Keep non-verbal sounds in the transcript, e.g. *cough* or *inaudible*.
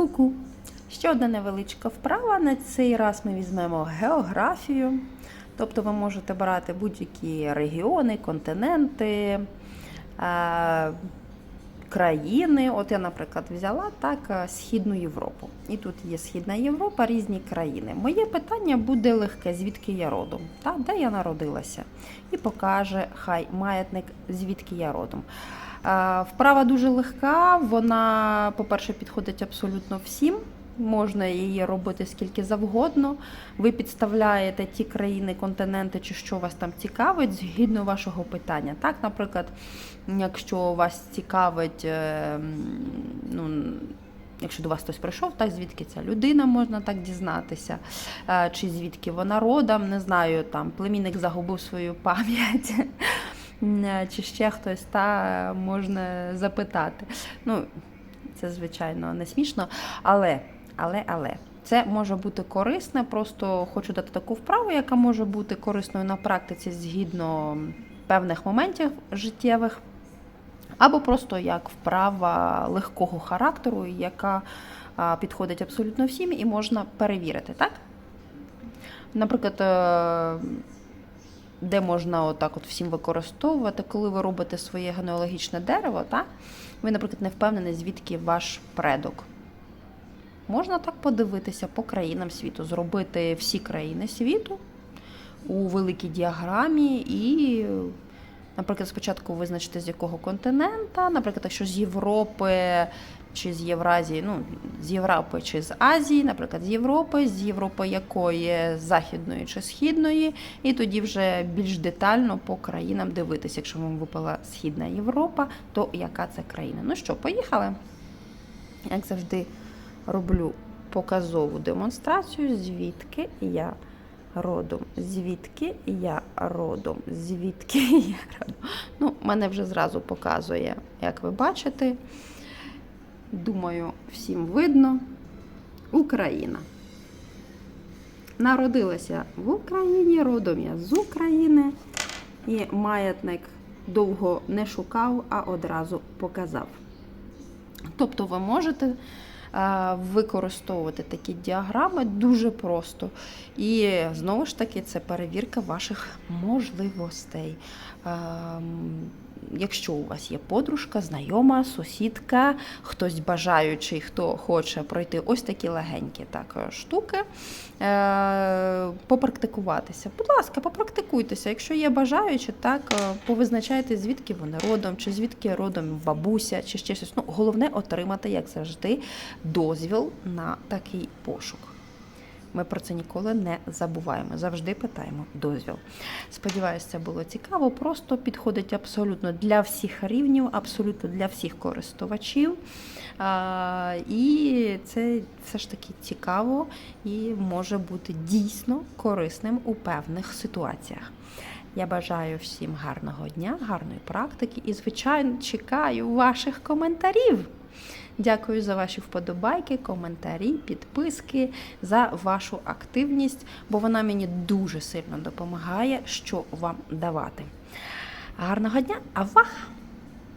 Ку-ку. Ще одна невеличка вправа. На цей раз ми візьмемо географію. Тобто ви можете брати будь-які регіони, континенти, е, країни. От я, наприклад, взяла так е, Східну Європу. І тут є Східна Європа, різні країни. Моє питання буде легке, звідки я родом, та, де я народилася. І покаже хай маятник, звідки я родом. Е, Вправа дуже легка, вона, по-перше, підходить абсолютно всім. Можна її робити скільки завгодно. Ви підставляєте ті країни, континенти чи що вас там цікавить, згідно вашого питання. Так, наприклад, якщо вас цікавить, е, ну, якщо до вас хтось прийшов, так звідки ця людина можна так дізнатися, Е, чи звідки вона родом, не знаю, там племінник загубив свою пам'ять. Е, Чи ще хтось та можна запитати. Ну, це, звичайно, не смішно, але, але, але. Це може бути корисне, просто хочу дати таку вправу, яка може бути корисною на практиці згідно певних моментів життєвих, або просто як вправа легкого характеру, яка підходить абсолютно всім і можна перевірити, так? Наприклад, е, де можна отак от всім використовувати, коли ви робите своє генеалогічне дерево, так? ви, наприклад, не впевнені, звідки ваш предок. Можна так подивитися по країнам світу, зробити всі країни світу у великій діаграмі і, наприклад, спочатку визначити, з якого континента, наприклад, якщо з Європи чи з Євразії, ну, з Європи чи з Азії, наприклад, з Європи, з Європи якої з західної чи східної, і тоді вже більш детально по країнам дивитися. Якщо вам випала Східна Європа, то яка це країна? Ну що, поїхали? Як завжди, роблю показову демонстрацію, звідки я родом, звідки я родом, звідки *laughs* я родом. Ну, мене вже зразу показує, як ви бачите. Думаю, всім видно. Україна. Народилася в Україні, родом я з України. І маятник довго не шукав, а одразу показав. Тобто ви можете використовувати такі діаграми дуже просто. І знову ж таки, це перевірка ваших можливостей. Ем, Якщо у вас є подружка, знайома, сусідка, хтось бажаючий, хто хоче пройти ось такі легенькі так, е, штуки, е, попрактикуватися. Будь ласка, попрактикуйтеся. Якщо є бажаючі, так е, повизначайте, звідки вони родом, чи звідки родом бабуся, чи ще щось. Ну, головне отримати, як завжди, дозвіл на такий пошук. Ми про це ніколи не забуваємо. Завжди питаємо дозвіл. Сподіваюся, це було цікаво. Просто підходить абсолютно для всіх рівнів, абсолютно для всіх користувачів. І це все ж таки цікаво і може бути дійсно корисним у певних ситуаціях. Я бажаю всім гарного дня, гарної практики і, звичайно, чекаю ваших коментарів. Дякую за ваші вподобайки, коментарі, підписки, за вашу активність, бо вона мені дуже сильно допомагає, що вам давати. Гарного дня, авах!